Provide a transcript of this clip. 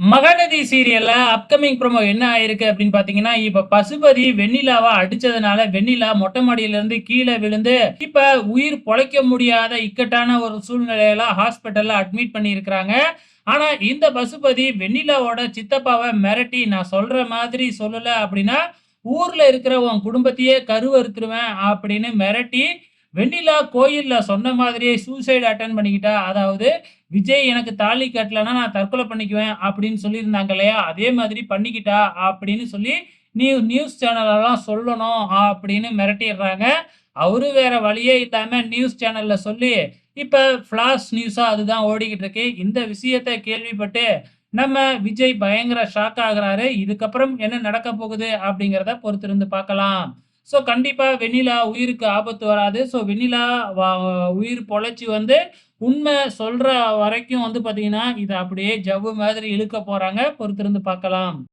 மகாநதி சீரியல்ல upcoming promo என்ன ஆயிருக்கு அப்படின்னு பாத்தீங்கன்னா, இப்ப பசுபதி வெண்ணிலாவை அடிச்சதுனால, வெண்ணிலா மொட்டை மாடியில இருந்து கீழே விழுந்து, இப்ப உயிர் பொழைக்க முடியாத இக்கட்டான ஒரு சூழ்நிலையில ஹாஸ்பிட்டல்ல அட்மிட் பண்ணியிருக்கிறாங்க. ஆனா, இந்த பசுபதி வெண்ணிலாவோட சித்தப்பாவை மிரட்டி, "நான் சொல்ற மாதிரி சொல்லல அப்படின்னா, ஊர்ல இருக்கிற உன் குடும்பத்தையே கருவறுத்துருவேன்" அப்படின்னு மிரட்டி, வெண்ணிலா கோயில்ல சொன்ன மாதிரியே சூசைட் அட்டன் பண்ணிக்கிட்டா. அதாவது விஜய் எனக்கு தாலி கட்டலன்னா நான் தற்கொலை பண்ணிக்குவேன் அப்படின்னு சொல்லியிருந்தாங்க இல்லையா? அதே மாதிரி பண்ணிக்கிட்டா அப்படின்னு சொல்லி நியூ நியூஸ் சேனலெல்லாம் சொல்லணும் அப்படின்னு மிரட்டிடுறாங்க. அவரு வேற வழியே இல்லாம நியூஸ் சேனல்ல சொல்லி, இப்ப ஃபிளாஷ் நியூஸா அதுதான் ஓடிக்கிட்டு இருக்கு. இந்த விஷயத்தை கேள்விப்பட்டு நம்ம விஜய் பயங்கர ஷாக் ஆகுறாரு. இதுக்கப்புறம் என்ன நடக்க போகுது அப்படிங்கிறத பொறுத்திருந்து பார்க்கலாம். ஸோ கண்டிப்பாக வெண்ணிலா உயிருக்கு ஆபத்து வராது. ஸோ வெண்ணிலா உயிர் பொழைச்சி வந்து உண்மை சொல்கிற வரைக்கும் வந்து பார்த்திங்கன்னா இதை அப்படியே ஜவ்வு மாதிரி இழுக்க போகிறாங்க பொறுத்திருந்து பார்க்கலாம்.